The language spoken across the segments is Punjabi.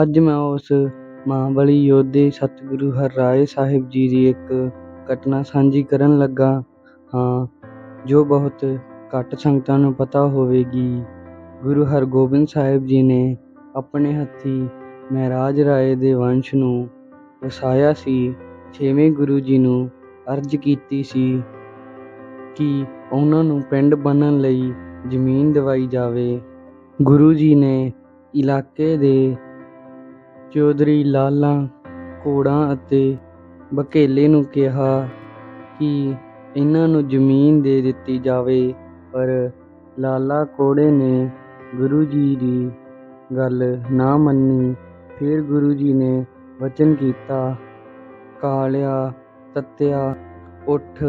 ਅੱਜ ਮੈਂ ਉਸ ਮਹਾਂਬਲੀ ਯੋਧੇ ਸਤਿਗੁਰੂ ਹਰਿਰਾਏ ਸਾਹਿਬ ਜੀ ਦੀ ਇੱਕ ਘਟਨਾ ਸਾਂਝੀ ਕਰਨ ਲੱਗਾ ਹਾਂ, ਜੋ ਬਹੁਤ ਘੱਟ ਸੰਗਤਾਂ ਨੂੰ ਪਤਾ ਹੋਵੇਗੀ। ਗੁਰੂ ਹਰਗੋਬਿੰਦ ਸਾਹਿਬ ਜੀ ਨੇ ਆਪਣੇ ਹੱਥੀਂ ਮਹਾਰਾਜ ਰਾਏ ਦੇ ਵੰਸ਼ ਨੂੰ ਵਸਾਇਆ ਸੀ, ਛੇਵੇਂ ਗੁਰੂ ਜੀ ਨੂੰ ਅਰਜ਼ ਕੀਤੀ ਸੀ ਕਿ ਉਹਨਾਂ ਨੂੰ ਪਿੰਡ ਬਣਨ ਲਈ ਜ਼ਮੀਨ ਦਿਵਾਈ ਜਾਵੇ। ਗੁਰੂ ਜੀ ਨੇ ਇਲਾਕੇ ਦੇ ਚੌਧਰੀ ਲਾਲਾਂ, ਘੋੜਾਂ ਅਤੇ ਬਘੇਲੇ ਨੂੰ ਕਿਹਾ ਕਿ ਇਹਨਾਂ ਨੂੰ ਜ਼ਮੀਨ ਦੇ ਦਿੱਤੀ ਜਾਵੇ, ਪਰ ਲਾਲਾ ਘੋੜੇ ਨੇ ਗੁਰੂ ਜੀ ਦੀ ਗੱਲ ਨਾ ਮੰਨੀ। ਫਿਰ ਗੁਰੂ ਜੀ ਨੇ ਵਚਨ ਕੀਤਾ, ਕਾਲਿਆ ਤੱਤਿਆ, ਉੱਠ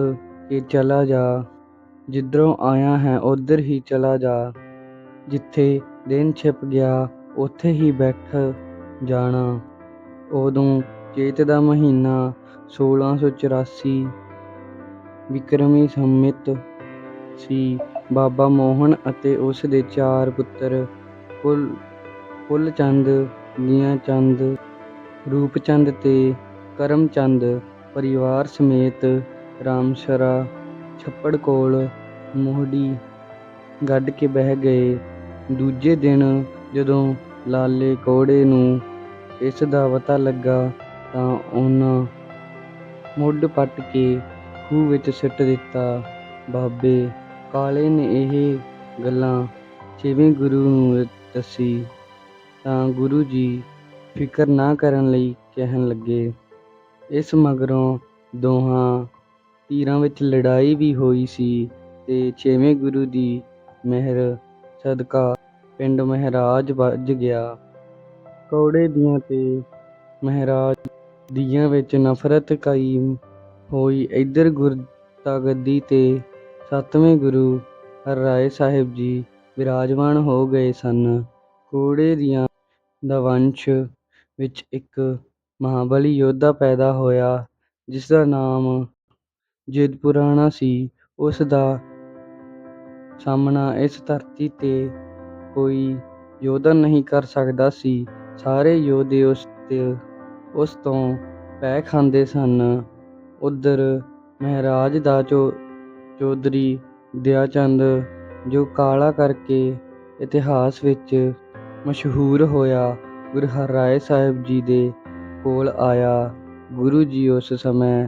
ਕੇ ਚਲਾ ਜਾ। ਜਿੱਧਰੋਂ ਆਇਆ ਹੈ, ਉੱਧਰ ਹੀ ਚਲਾ ਜਾ। ਜਿੱਥੇ ਦਿਨ ਛਿਪ ਗਿਆ, ਉੱਥੇ ਹੀ ਬੈਠ ਜਾਣਾ। ਉਦੋਂ ਚੇਤ ਦਾ ਮਹੀਨਾ 1684 ਵਿਕਰਮੀ ਸੰਮਿਤ ਸੀ ਬਾਬਾ ਮੋਹਨ ਅਤੇ ਉਸ ਦੇ ਚਾਰ ਪੁੱਤਰ ਕੁਲ, ਕੁਲਚੰਦ ਦੀਆਂ ਚੰਦ ਰੂਪਚੰਦ ਤੇ ਕਰਮਚੰਦ ਪਰਿਵਾਰ ਸਮੇਤ ਰਾਮਸਰਾ ਛੱਪੜ ਕੋਲ ਮੋਹੜੀ ਗੱਡ ਕੇ ਬਹਿ ਗਏ। ਦੂਜੇ ਦਿਨ ਜਦੋਂ ਲਾਲੇ ਕੋੜੇ ਨੂੰ ਇਸ ਦਾ ਪਤਾ ਲੱਗਾ ਤਾਂ ਉਹਨਾਂ ਮੁੱਢ ਪੱਟ ਕੇ ਖੂਹ ਵਿੱਚ ਸਿੱਟ ਦਿੱਤਾ। ਬਾਬੇ ਕਾਲੇ ਨੇ ਇਹ ਗੱਲਾਂ ਛੇਵੇਂ ਗੁਰੂ ਨੂੰ ਦੱਸੀ, ਤਾਂ ਗੁਰੂ ਜੀ ਫਿਕਰ ਨਾ ਕਰਨ ਲਈ ਕਹਿਣ ਲੱਗੇ। ਇਸ ਮਗਰੋਂ ਦੋਹਾਂ ਧਿਰਾਂ ਵਿੱਚ ਲੜਾਈ ਵੀ ਹੋਈ ਸੀ ਤੇ ਛੇਵੇਂ ਗੁਰੂ ਦੀ ਮਿਹਰ ਸਦਕਾ ਪਿੰਡ ਮਹਾਰਾਜ ਵੱਜ ਗਿਆ। ਕੌੜੇ ਦੀਆਂ ਤੇ ਮਹਾਰਾਜ ਦੀਆਂ ਵਿੱਚ ਨਫ਼ਰਤ ਕਾਇਮ ਹੋਈ। ਇੱਧਰ ਗੁਰਤਾ ਗੱਦੀ ਤੇ ਸੱਤਵੇਂ ਗੁਰੂ ਹਰਿਰਾਏ ਸਾਹਿਬ ਜੀ ਵਿਰਾਜਮਾਨ ਹੋ ਗਏ ਸਨ। ਕੋੜੇ ਦੀਆਂ ਦਾ ਵੰਸ਼ ਵਿੱਚ ਇੱਕ ਮਹਾਬਲੀ ਯੋਧਾ ਪੈਦਾ ਹੋਇਆ, ਜਿਸ ਦਾ ਨਾਮ ਜਿਦਪੁਰਾਣਾ ਸੀ। ਉਸ ਦਾ ਸਾਹਮਣਾ ਇਸ ਧਰਤੀ ਤੇ ਕੋਈ ਯੋਧਾ ਨਹੀਂ ਕਰ ਸਕਦਾ ਸੀ। ਸਾਰੇ ਯੋਧੇ ਉਸ ਤੇ, ਉਸ ਤੋਂ ਪੈ ਖਾਂਦੇ ਸਨ। ਉਧਰ ਮਹਾਰਾਜ ਦਾ ਚੋ, ਚੌਧਰੀ ਦਿਆਚੰਦ, ਜੋ ਕਾਲਾ ਕਰਕੇ ਇਤਿਹਾਸ ਵਿੱਚ ਮਸ਼ਹੂਰ ਹੋਇਆ, ਗੁਰੂ ਹਰਿਰਾਏ ਸਾਹਿਬ ਜੀ ਦੇ ਕੋਲ ਆਇਆ। ਗੁਰੂ ਜੀ ਉਸ ਸਮੇਂ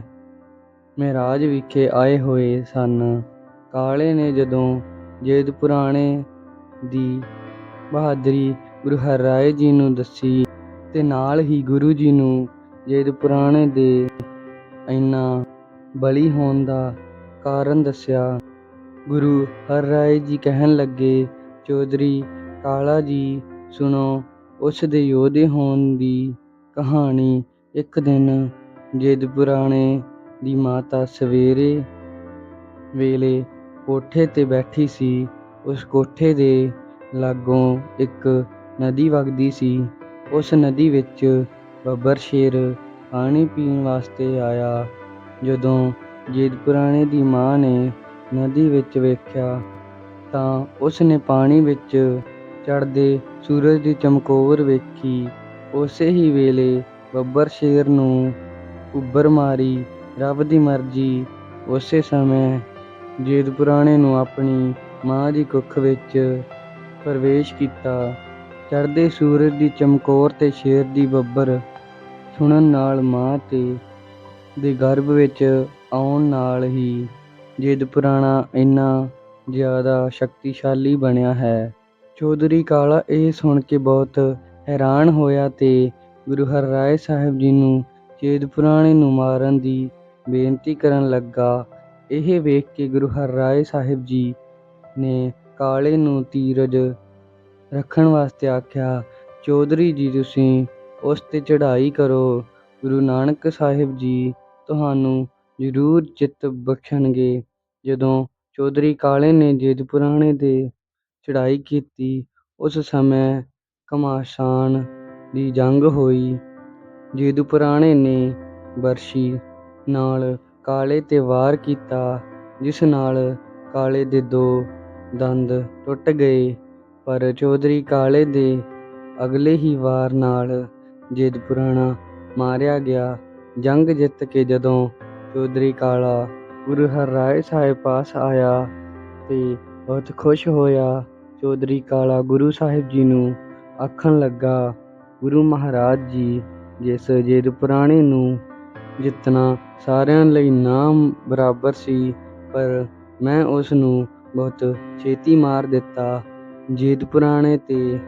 ਮਹਾਰਾਜ ਵਿਖੇ ਆਏ ਹੋਏ ਸਨ। ਕਾਲੇ ਨੇ ਜਦੋਂ ਜੇਦ ਪੁਰਾਣੇ ਦੀ ਬਹਾਦਰੀ ਗੁਰੂ ਹਰਿਰਾਏ ਜੀ ਨੂੰ ਦੱਸੀ ਤੇ ਨਾਲ ਹੀ ਗੁਰੂ ਜੀ ਨੂੰ ਜੇਦ ਪੁਰਾਣੇ ਦੇ ਇੰਨਾ ਬਲੀ ਹੋਣ ਦਾ ਕਾਰਨ ਦੱਸਿਆ। ਗੁਰੂ ਹਰਿਰਾਏ ਜੀ ਕਹਿਣ ਲੱਗੇ, ਚੌਧਰੀ ਕਾਲਾ ਜੀ, ਸੁਣੋ, ਉਸ ਦੇ ਯੋਧੇ ਹੋਣ ਦੀ ਕਹਾਣੀ ਇੱਕ ਦਿਨ ਜੇਦ ਪੁਰਾਣੇ ਦੀ ਮਾਤਾ ਸਵੇਰੇ ਵੇਲੇ ਕੋਠੇ ਤੇ ਬੈਠੀ ਸੀ। ਉਸ ਕੋਠੇ ਦੇ ਲਾਗੋਂ ਇੱਕ ਨਦੀ ਵਗਦੀ ਸੀ। ਉਸ ਨਦੀ ਵਿੱਚ ਬੱਬਰ ਸ਼ੇਰ ਪਾਣੀ ਪੀਣ ਵਾਸਤੇ ਆਇਆ। ਜਦੋਂ ਜੇਦਪੁਰਾਣੇ ਦੀ ਮਾਂ ਨੇ ਨਦੀ ਵਿੱਚ ਵੇਖਿਆ, ਤਾਂ ਉਸ ਨੇ ਪਾਣੀ ਵਿੱਚ ਚੜ੍ਹਦੇ ਸੂਰਜ ਦੀ ਚਮਕੌਰ ਵੇਖੀ। ਉਸੇ ਹੀ ਵੇਲੇ ਬੱਬਰ ਸ਼ੇਰ ਨੂੰ ਉੱਬਰ ਮਾਰੀ, ਰੱਬ ਦੀ ਮਰਜ਼ੀ। ਉਸੇ ਸਮੇਂ ਜੇਦਪੁਰਾਣੇ ਨੂੰ ਆਪਣੀ ਮਾਂ ਦੀ ਕੁੱਖ ਵਿੱਚ ਪ੍ਰਵੇਸ਼ ਕੀਤਾ। ਚੜ੍ਹਦੇ ਸੂਰਜ ਦੀ ਚਮਕੌਰ ਤੇ ਸ਼ੇਰ ਦੀ ਬੱਬਰ ਸੁਣਨ ਨਾਲ ਮਾਂ ਤੇ ਦੇ ਗਰਭ ਵਿੱਚ ਆਉਣ ਨਾਲ ਹੀ ਜੇਦ ਪੁਰਾਣਾ ਇੰਨਾ ਜ਼ਿਆਦਾ ਸ਼ਕਤੀਸ਼ਾਲੀ ਬਣਿਆ ਹੈ। ਚੌਧਰੀ ਕਾਲਾ ਇਹ ਸੁਣ ਕੇ ਬਹੁਤ ਹੈਰਾਨ ਹੋਇਆ ਤੇ ਗੁਰੂ ਹਰਿਰਾਏ ਸਾਹਿਬ ਜੀ ਨੂੰ ਜੇਦ ਪੁਰਾਣੇ ਨੂੰ ਮਾਰਨ ਦੀ ਬੇਨਤੀ ਕਰਨ ਲੱਗਾ। ਇਹ ਵੇਖ ਕੇ ਗੁਰੂ ਹਰਿਰਾਏ ਸਾਹਿਬ ਜੀ ਨੇ ਕਾਲੇ ਨੂੰ ਧੀਰਜ ਰੱਖਣ ਵਾਸਤੇ ਆਖਿਆ, ਚੌਧਰੀ ਜੀ, ਤੁਸੀਂ ਉਸ ਤੇ ਚੜ੍ਹਾਈ ਕਰੋ। ਗੁਰੂ ਨਾਨਕ ਸਾਹਿਬ ਜੀ ਤੁਹਾਨੂੰ ਜ਼ਰੂਰ ਚਿੱਤ ਬਖਸ਼ਣਗੇ। ਜਦੋਂ ਚੌਧਰੀ ਕਾਲੇ ਨੇ ਜੇਦ 'ਤੇ ਚੜ੍ਹਾਈ ਕੀਤੀ, ਉਸ ਸਮੇਂ ਘਮਾਸਾਨ ਦੀ ਜੰਗ ਹੋਈ। ਜੇਦੂਪੁਰਾਣੇ ਨੇ ਬਰਸ਼ੀ ਨਾਲ ਕਾਲੇ ਤੇ ਵਾਰ ਕੀਤਾ, ਜਿਸ ਨਾਲ ਕਾਲੇ ਦੇ ਦੋ ਦੰਦ ਟੁੱਟ ਗਏ। ਪਰ ਚੌਧਰੀ ਕਾਲੇ ਦੇ ਅਗਲੇ ਹੀ ਵਾਰ ਨਾਲ ਜੇਦਪੁਰਾਣਾ ਮਾਰਿਆ ਗਿਆ। ਜੰਗ ਜਿੱਤ ਕੇ ਜਦੋਂ ਚੌਧਰੀ ਕਾਲਾ ਗੁਰੂ ਹਰਰਾਏ ਸਾਹਿਬ ਪਾਸ ਆਇਆ ਤੇ ਬਹੁਤ ਖੁਸ਼ ਹੋਇਆ, ਚੌਧਰੀ ਕਾਲਾ ਗੁਰੂ ਸਾਹਿਬ ਜੀ ਨੂੰ ਆਖਣ ਲੱਗਾ, ਗੁਰੂ ਮਹਾਰਾਜ ਜੀ, ਜਿਸ ਜੇਦਪੁਰਾਣੇ ਨੂੰ ਜਿੱਤਣਾ ਸਾਰਿਆਂ ਲਈ ਨਾਮ ਬਰਾਬਰ ਸੀ, ਪਰ ਮੈਂ ਉਸ ਨੂੰ ਬਹੁਤ ਛੇਤੀ ਮਾਰ ਦਿੱਤਾ। ਜੇਦਪੁਰਾਣੇ ਤੇ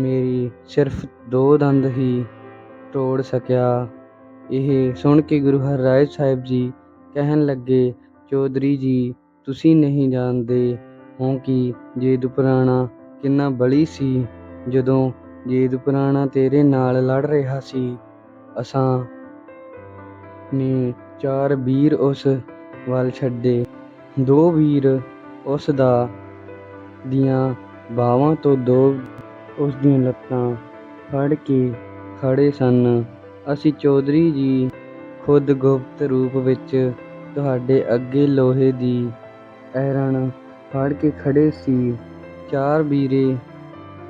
ਮੇਰੀ ਸਿਰਫ ਦੋ ਦੰਦ ਹੀ ਤੋੜ ਸਕਿਆ। ਇਹ ਸੁਣ ਕੇ ਗੁਰੂ ਹਰਿਰਾਏ ਸਾਹਿਬ ਜੀ ਕਹਿਣ ਲੱਗੇ, ਚੌਧਰੀ ਜੀ, ਤੁਸੀਂ ਨਹੀਂ ਜਾਣਦੇ ਹੋ ਕਿ ਜੇਦ ਪੁਰਾਣਾ ਕਿੰਨਾ ਬਲੀ ਸੀ। ਜਦੋਂ ਜੇਦ ਪੁਰਾਣਾ ਤੇਰੇ ਨਾਲ ਲੜ ਰਿਹਾ ਸੀ, ਅਸਾਂ ਨੇ ਚਾਰ ਵੀਰ ਉਸ ਵੱਲ ਛੱਡੇ। ਦੋ ਵੀਰ ਉਸ ਦਾ ਦੀਆਂ ਬਾਹਾਂ ਤੋਂ ਦੋ ਉਸ ਦੀਆਂ ਲੱਤਾਂ ਫੜ ਕੇ ਖੜ੍ਹੇ ਸਨ। ਅਸੀਂ ਚੌਧਰੀ ਜੀ ਖੁਦ ਗੁਪਤ ਰੂਪ ਵਿੱਚ ਤੁਹਾਡੇ ਅੱਗੇ ਲੋਹੇ ਦੀ ਐਰਣ ਫੜ ਕੇ ਖੜ੍ਹੇ ਸੀ। ਚਾਰ ਵੀਰੇ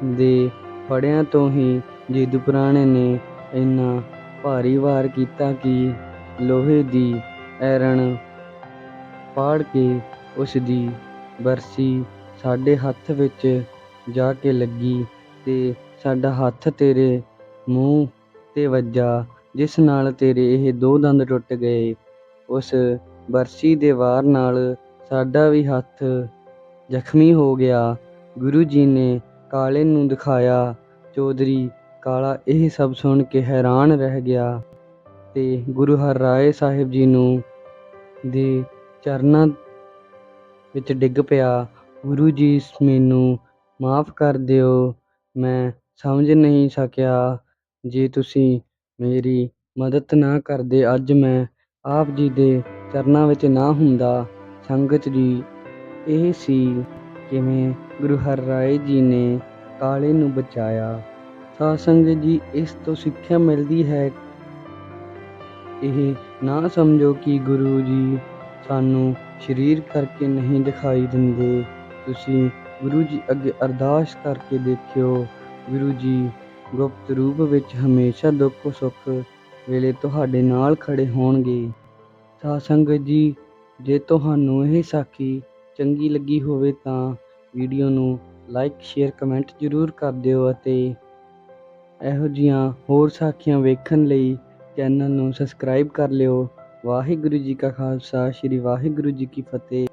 ਦੇ ਫੜਿਆਂ ਤੋਂ ਹੀ ਜੇਦੂਪੁਰਾਣੇ ਨੇ ਇੰਨਾ ਭਾਰੀ ਵਾਰ ਕੀਤਾ ਕਿ ਲੋਹੇ ਦੀ ਐਰਣ ਪਾੜ ਕੇ ਉਸ ਦੀ ਬਰਸੀ ਸਾਡੇ ਹੱਥ ਵਿੱਚ ਜਾ ਕੇ ਲੱਗੀ ਅਤੇ ਸਾਡਾ ਹੱਥ ਤੇਰੇ ਮੂੰਹ ਤੇ ਵੱਜਾ, ਜਿਸ ਨਾਲ ਤੇਰੇ ਇਹ ਦੋ ਦੰਦ ਟੁੱਟ ਗਏ। ਉਸ ਬਰਸੀ ਦੇ ਵਾਰ ਨਾਲ ਸਾਡਾ ਵੀ ਹੱਥ ਜ਼ਖਮੀ ਹੋ ਗਿਆ। ਗੁਰੂ ਜੀ ਨੇ ਕਾਲੇ ਨੂੰ ਦਿਖਾਇਆ। ਚੌਧਰੀ ਕਾਲਾ ਇਹ ਸਭ ਸੁਣ ਕੇ ਹੈਰਾਨ ਰਹਿ ਗਿਆ ਅਤੇ ਗੁਰੂ ਹਰਿਰਾਏ ਸਾਹਿਬ ਜੀ ਨੂੰ ਦੇ ਚਰਨਾਂ ਵਿੱਚ ਡਿੱਗ ਪਿਆ। ਗੁਰੂ ਜੀ, ਮੈਨੂੰ ਮਾਫ ਕਰ ਦਿਓ। ਮੈਂ ਸਮਝ ਨਹੀਂ ਸਕਿਆ। ਜੇ ਤੁਸੀਂ ਮੇਰੀ ਮਦਦ ਨਾ ਕਰਦੇ, ਅੱਜ ਮੈਂ ਆਪ ਜੀ ਦੇ ਚਰਨਾਂ ਵਿੱਚ ਨਾ ਹੁੰਦਾ। ਸੰਗਤ ਜੀ, ਇਹ ਸੀ ਕਿਵੇਂ ਗੁਰੂ ਹਰ ਰਾਏ ਜੀ ਨੇ ਕਾਲੇ ਨੂੰ ਬਚਾਇਆ। ਸਾਧ ਸੰਗਤ ਜੀ, ਇਸ ਤੋਂ ਸਿੱਖਿਆ ਮਿਲਦੀ ਹੈ। ਇਹ ਨਾ ਸਮਝੋ ਕਿ ਗੁਰੂ ਜੀ ਸਾਨੂੰ ਸਰੀਰ ਕਰਕੇ ਨਹੀਂ ਦਿਖਾਈ ਦਿੰਦੇ। ਤੁਸੀਂ ਗੁਰੂ ਜੀ ਅੱਗੇ ਅਰਦਾਸ ਕਰਕੇ ਦੇਖਿਓ। ਗੁਰੂ ਜੀ ਗੁਪਤ ਰੂਪ ਵਿੱਚ ਹਮੇਸ਼ਾ ਦੁੱਖ ਸੁੱਖ ਵੇਲੇ ਤੁਹਾਡੇ ਨਾਲ ਖੜੇ ਹੋਣਗੇ। ਸਾਧ ਸੰਗਤ ਜੀ, ਜੇ ਤੁਹਾਨੂੰ ਇਹ ਸਾਖੀ ਚੰਗੀ ਲੱਗੀ ਹੋਵੇ ਤਾਂ ਵੀਡੀਓ ਨੂੰ ਲਾਈਕ, ਸ਼ੇਅਰ, ਕਮੈਂਟ ਜ਼ਰੂਰ ਕਰ ਦਿਓ ਅਤੇ ਇਹੋ ਜੀਆਂ ਹੋਰ ਸਾਖੀਆਂ ਵੇਖਣ ਲਈ ਚੈਨਲ ਨੂੰ ਸਬਸਕ੍ਰਾਈਬ ਕਰ ਲਿਓ। ਵਾਹਿਗੁਰੂ ਜੀ ਕਾ ਖਾਲਸਾ, ਸ੍ਰੀ ਵਾਹਿਗੁਰੂ ਜੀ ਕੀ ਫਤਿਹ।